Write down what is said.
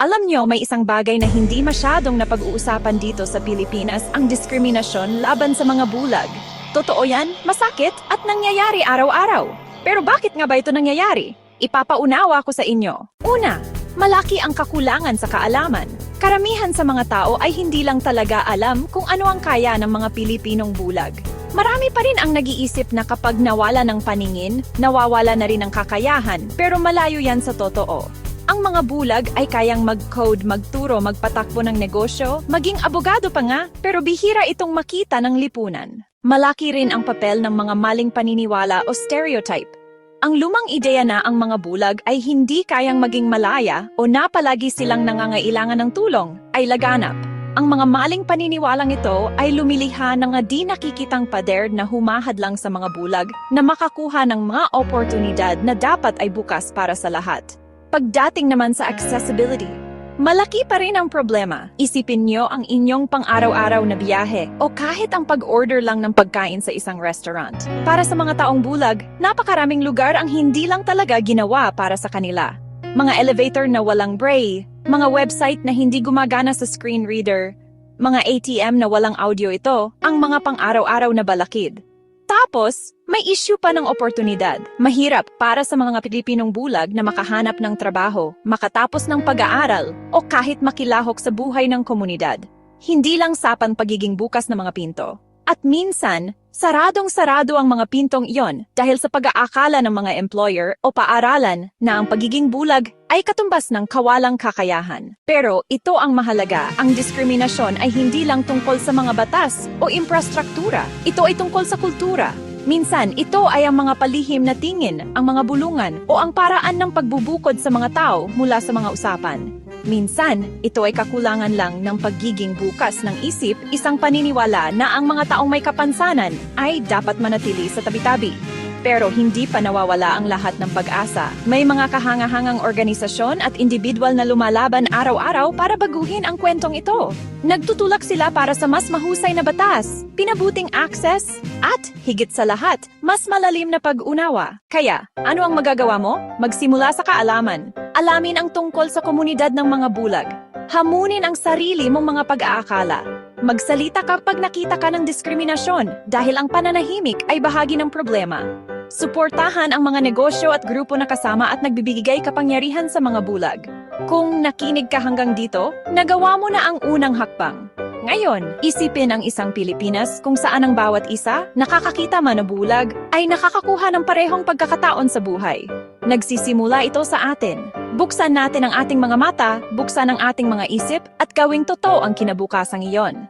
Alam nyo, may isang bagay na hindi masyadong napag-uusapan dito sa Pilipinas, ang diskriminasyon laban sa mga bulag. Totoo yan, masakit, at nangyayari araw-araw. Pero bakit nga ba ito nangyayari? Ipapaunawa ko sa inyo. Una, malaki ang kakulangan sa kaalaman. Karamihan sa mga tao ay hindi lang talaga alam kung ano ang kaya ng mga Pilipinong bulag. Marami pa rin ang nag-iisip na kapag nawala ng paningin, nawawala na rin ang kakayahan, pero malayo yan sa totoo. Ang mga bulag ay kayang mag-code, magturo, magpatakbo ng negosyo, maging abogado pa nga, pero bihira itong makita ng lipunan. Malaki rin ang papel ng mga maling paniniwala o stereotype. Ang lumang ideya na ang mga bulag ay hindi kayang maging malaya o na palagi silang nangangailangan ng tulong ay laganap. Ang mga maling paniniwalang ito ay lumiliha ng nga di nakikitang pader na humahad lang sa mga bulag na makakuha ng mga oportunidad na dapat ay bukas para sa lahat. Pagdating naman sa accessibility, malaki pa rin ang problema. Isipin nyo ang inyong pang-araw-araw na biyahe o kahit ang pag-order lang ng pagkain sa isang restaurant. Para sa mga taong bulag, napakaraming lugar ang hindi lang talaga ginawa para sa kanila. Mga elevator na walang braille, mga website na hindi gumagana sa screen reader, mga ATM na walang audio ito, ang mga pang-araw-araw na balakid. Tapos, may issue pa ng oportunidad. Mahirap para sa mga Pilipinong bulag na makahanap ng trabaho, makatapos ng pag-aaral, o kahit makilahok sa buhay ng komunidad. Hindi lang sapan pagiging bukas ng mga pinto. At minsan, saradong-sarado ang mga pintong iyon dahil sa pag-aakala ng mga employer o paaralan na ang pagiging bulag ay katumbas ng kawalang kakayahan. Pero ito ang mahalaga, ang diskriminasyon ay hindi lang tungkol sa mga batas o infrastruktura. Ito ay tungkol sa kultura. Minsan, ito ay ang mga palihim na tingin, ang mga bulungan o ang paraan ng pagbubukod sa mga tao mula sa mga usapan. Minsan, ito ay kakulangan lang ng pagiging bukas ng isip, isang paniniwala na ang mga taong may kapansanan ay dapat manatili sa tabi-tabi. Pero hindi pa nawawala ang lahat ng pag-asa. May mga kahangahangang organisasyon at individual na lumalaban araw-araw para baguhin ang kwentong ito. Nagtutulak sila para sa mas mahusay na batas, pinabuting access, at higit sa lahat, mas malalim na pag-unawa. Kaya, ano ang magagawa mo? Magsimula sa kaalaman. Alamin ang tungkol sa komunidad ng mga bulag. Hamunin ang sarili mong mga pag-aakala. Magsalita kapag nakita ka ng diskriminasyon dahil ang pananahimik ay bahagi ng problema. Suportahan ang mga negosyo at grupo na kasama at nagbibigay kapangyarihan sa mga bulag. Kung nakinig ka hanggang dito, nagawa mo na ang unang hakbang. Ngayon, isipin ang isang Pilipinas kung saan ang bawat isa, nakakakita man o bulag, ay nakakakuha ng parehong pagkakataon sa buhay. Nagsisimula ito sa atin. Buksan natin ang ating mga mata, buksan ang ating mga isip, at gawing totoo ang kinabukasang iyon.